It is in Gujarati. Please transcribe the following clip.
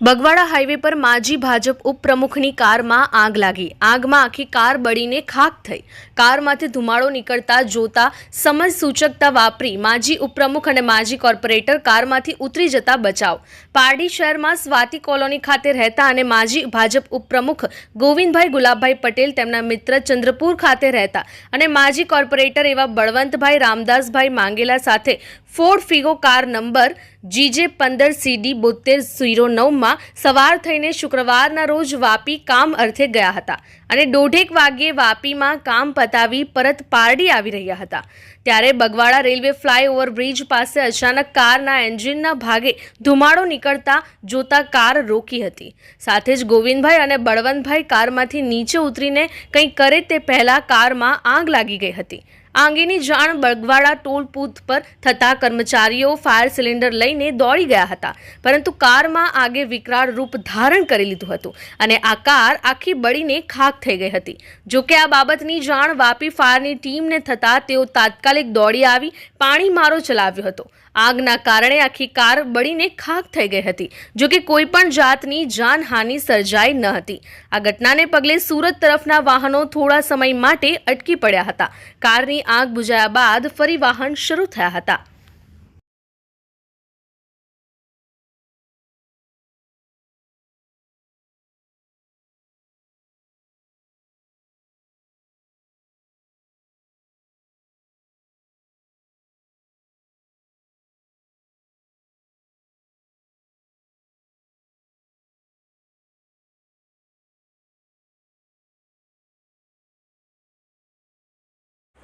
બગવાડા હાઈવે પર માજી ભાજપ ઉપપ્રમુખની કારમાં આગ લાગી. આગમાં આખી કાર બળીને ખાક થઈ. કારમાંથી ધુમાડો નીકળતા જોતા સમજ સૂચકતા વાપરી માજી ઉપપ્રમુખ અને માજી કોર્પોરેટર કારમાંથી ઉતરી જતા બચાવ. પારડી શહેરમાં સ્વાતિ કોલોની ખાતે રહેતા અને માજી ભાજપ ઉપપ્રમુખ ગોવિંદભાઈ ગુલાબભાઈ પટેલ તેમના મિત્ર ચંદ્રપુર ખાતે રહેતા અને માજી કોર્પોરેટર એવા બળવંતભાઈ રામદાસભાઈ માંગેલા સાથે Ford Figo car number GJ પંદર સીડી બોતેર ઝીરો નવમાં સવાર થઈને શુક્રવારના રોજ વાપી કામ અર્થે ગયા હતા અને દોઢેક વાગ્યે વાપીમાં કામ પતાવી પરત પારડી આવી રહ્યા હતા. ત્યારે બગવાડા રેલવે ફ્લાયઓવર બ્રિજ પાસે અચાનક કારના એન્જિનના ભાગે ધુમાડો નીકળતા જોતા કાર રોકી હતી. સાથે જ ગોવિંદભાઈ અને બળવંતભાઈ કારમાંથી નીચે ઉતરીને કંઈ કરે તે પહેલાં કારમાં આગ લાગી ગઈ હતી. આ અંગેની જાણ બગવાડા ટોલ બૂથ પર થતા કર્મચારીઓ ફાયર સિલિન્ડર લઈને દોડી ગયા હતા. પરંતુ કારમાં આગે વિકરાળ રૂપ ધારણ કરી લીધું હતું અને આ કાર આખી બળીને ખાક થઈ ગઈ હતી. જોકે આ બાબતની જાણ વાપી ફાયરની ટીમને થતાં તેઓ તાત્કાલિક દોડી આવી પાણી મારો ચલાવ્યો હતો. આગના કારણે આખી કાર બળીને ખાક થઈ ગઈ હતી. જોકે કોઈ પણ જાતની જાનહાનિ સર્જાઈ ન હતી. આ ઘટનાને પગલે સુરત તરફના વાહનો થોડા સમય માટે અટકી પડ્યા હતા. કારની આગ બુઝાયા બાદ ફરી વાહન શરૂ થયા હતા.